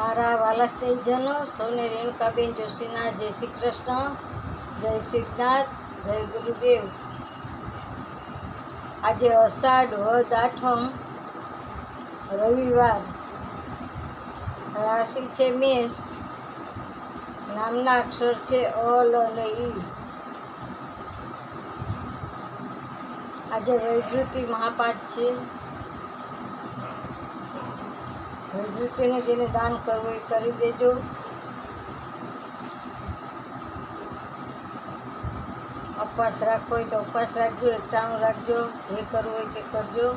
મારા વાલા સ્ટેજનો સૌને રેણુકાબેન જોશીના જય શ્રી કૃષ્ણ, જય સિદ્ધનાથ, જય ગુરુદેવ. આજે અષાઢ વદ આઠમ રવિવાર, રાશિ છે મેષ, નામના અક્ષર છે અલ અને ઈ. આજે વૈદ્યુતિ મહાપાત છે. હજુતીનું જેને દાન કરવું એ કરી દેજો. ઉપવાસ રાખવો હોય તો ઉપવાસ રાખજો, એકટાણું રાખજો, જે કરવું હોય તે કરજો.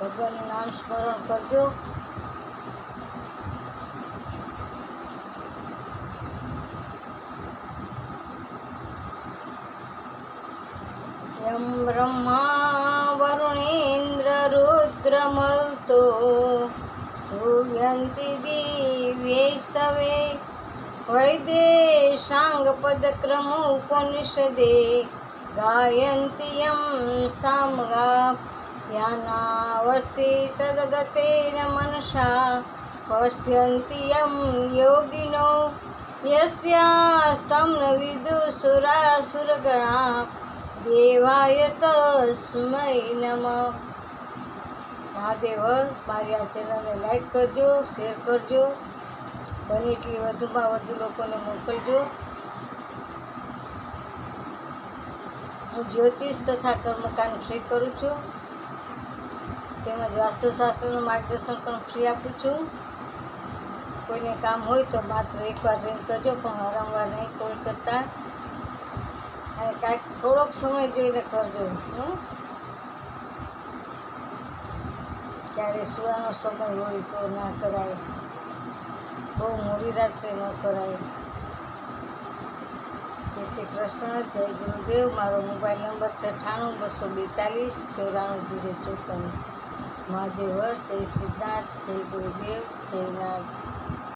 ભગવાનનું નામ સ્મરણ કરજો. યમ બ્રહ્મા વરુણેન્દ્ર રુદ્રમતો स्तूयन्ति दिव्यैस्तवे वैदेशाङ्गपदक्रमोपनिषदे गायन्ति यं सामगा ध्यानावस्ति तद्गतेन मनसा पश्यन्ति यं योगिनो यस्यास्तं न विदुसुरासुरगणा દેવાય તસ્મૈ નમ મહાદેવ, મારી આ ચેનલને લાઈક કરજો શેર કરજો. બને એટલી વધુમાં વધુ લોકોને મોકલજો. હું જ્યોતિષ તથા કર્મકાંડ ફ્રી કરું છું. તેમજ વાસ્તુશાસ્ત્રનું માર્ગદર્શન પણ ફ્રી આપું છું. કોઈને કામ હોય તો માત્ર એકવાર રિંગ કરજો, પણ વારંવાર નહીં કોલ કરતા. અને કાંઈક થોડોક સમય જોઈને કરજો. હં ક્યારે સુવાનો સમય હોય તો ના કરાય. બહુ મોડી રાત્રે ન કરાય. જય શ્રી કૃષ્ણ, જય ગુરુદેવ. મારો મોબાઈલ નંબર છે અઠ્ઠાણું બસો બેતાલીસ ચોરાણું જીરો ચોપન. મહાદેવ, જય સિદ્ધાર્થ, જય ગુરુદેવ, જય